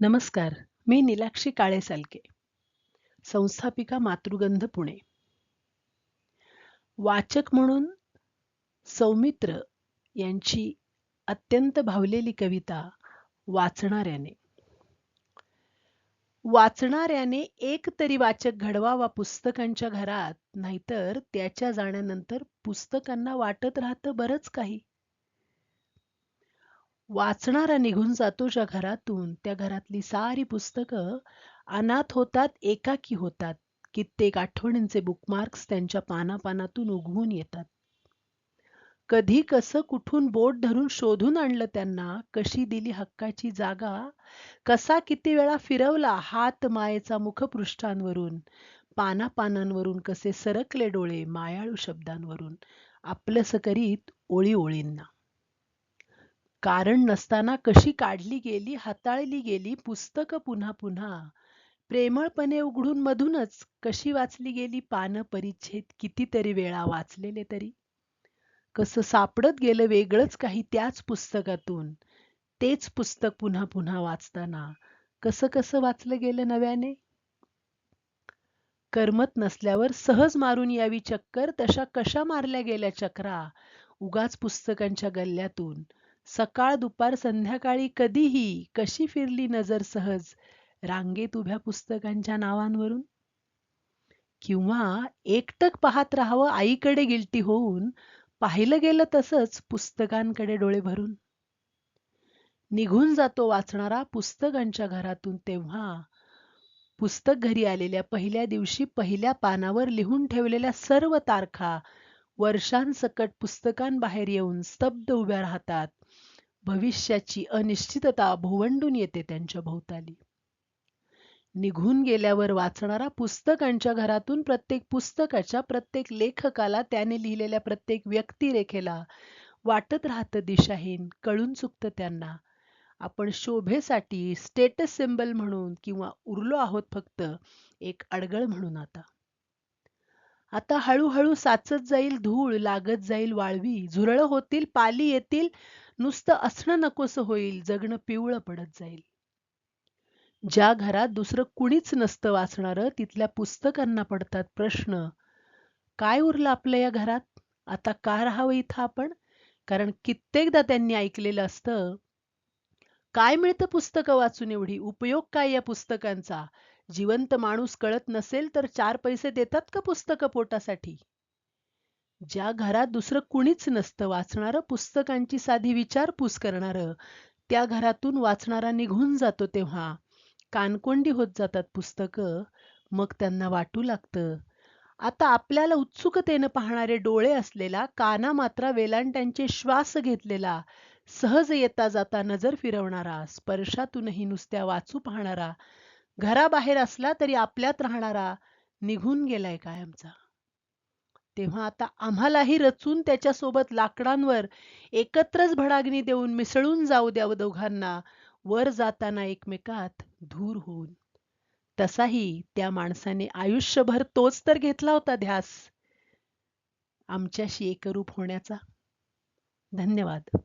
नमस्कार मी निलाक्षी काळे सालके. संस्थापिका मातृगंध पुणे. वाचक म्हणून सौमित्र यांची अत्यंत भावलेली कविता वाचणाऱ्याने. वाचणाऱ्याने एक तरी वाचक घडवावा पुस्तकांच्या घरात नाहीतर त्याच्या जाण्यानंतर पुस्तकांना वाटत राहतं बरंच काही. वाचणारा निघून जातो ज्या घरातून त्या घरातली सारी पुस्तकं अनाथ होतात एकाकी होतात. कित्येक आठवणींचे बुकमार्क्स त्यांच्या पानापानातून उगवून येतात. कधी कसं कुठून बोट धरून शोधून आणलं त्यांना कशी दिली हक्काची जागा कसा किती वेळा फिरवला हात मायेचा मुखपृष्ठांवरून पानापानांवरून कसे सरकले डोळे मायाळू शब्दांवरून आपलंसं करीत ओळी ओळींना कारण नसताना कशी काढली गेली हाताळली गेली पुस्तकं पुन्हा पुन्हा. प्रेमळपणे उघडून मधूनच कशी वाचली गेली पानं परिच्छेद कितीतरी वेळा वाचलेले तरी. कसं सापडत गेलं वेगळंच काही त्याच पुस्तकातून. तेच पुस्तक पुन्हा पुन्हा वाचताना. कसं कसं वाचलं गेलं नव्याने? करमत नसल्यावर सहज मारून यावी चक्कर तशा कशा मारल्या गेल्या चक्रा? उगाच पुस्तकांच्या गल्ल्यातून. सकाळ दुपार संध्याकाळी कधीही कशी फिरली नजर सहज? रांगेत उभ्या पुस्तकांच्या नावांवरून? किंवा एकटक पाहत राहावं आईकडे गिलटी होऊन पाहिलं गेलं तसंच पुस्तकांकडे डोळे भरून? निघून जातो वाचणारा पुस्तकांच्या घरातून तेव्हा. पुस्तक घरी आलेल्या पहिल्या दिवशी पहिल्या पानावर लिहून ठेवलेल्या सर्व तारखा वर्षांसकट पुस्तकांबाहेर येऊन स्तब्ध उभ्या राहतात. भविष्याची अनिश्चितता भोवंडून येते त्यांच्या भोवताली. निघून गेल्यावर वाचणारा पुस्तकांच्या घरातून प्रत्येक पुस्तकाच्या प्रत्येक लेखकाला त्याने लिहिलेल्या प्रत्येक व्यक्तिरेखेला वाटत राहतं दिशाहीन कळून चुकतं त्यांना. आपण शोभेसाठी स्टेटस सिम्बल म्हणून किंवा उरलो आहोत फक्त एक अडगळ म्हणून आता. आता हळूहळू साचत जाईल धूळ लागत जाईल वाळवी. झुरळ होतील पाली येतील. नुसतं असणं नकोसं होईल जगणं पिवळं पडत जाईल. ज्या घरात दुसरं कुणीच नसतं वाचणारं तिथल्या पुस्तकांना पडतात प्रश्न. काय उरलं आपलं या घरात? आता का राहावं इथं आपण? कारण कित्येकदा त्यांनी ऐकलेलं असतं काय मिळतं पुस्तकं वाचून एवढी? उपयोग काय या पुस्तकांचा? जिवंत माणूस कळत नसेल तर चार पैसे देतात का पुस्तकं पोटासाठी? ज्या घरात दुसरं कुणीच नसतं वाचणारं पुस्तकांची साधी विचारपूस करणारं त्या घरातून वाचणारा निघून जातो तेव्हा. कानकोंडी होत जातात पुस्तकं. मग त्यांना वाटू लागतं. आता आपल्याला उत्सुकतेनं पाहणारे डोळे असलेला काना मात्रा वेलांट्यांचे श्वास घेतलेला सहज येता जाता नजर फिरवणारा स्पर्शातूनही नुसत्या वाचू पाहणारा घराबाहेर असला तरी आपल्यात राहणारा निघून गेलाय कायमचा. तेव्हा आता आम्हालाही रचून त्याच्यासोबत लाकडांवर एकत्रच भडागणी देऊन मिसळून जाऊ द्याव दोघांना वर जाताना एकमेकात धूर होऊन. तसाही त्या माणसाने आयुष्यभर तोच तर घेतला होता ध्यास. आमच्याशी एकरूप होण्याचा. धन्यवाद.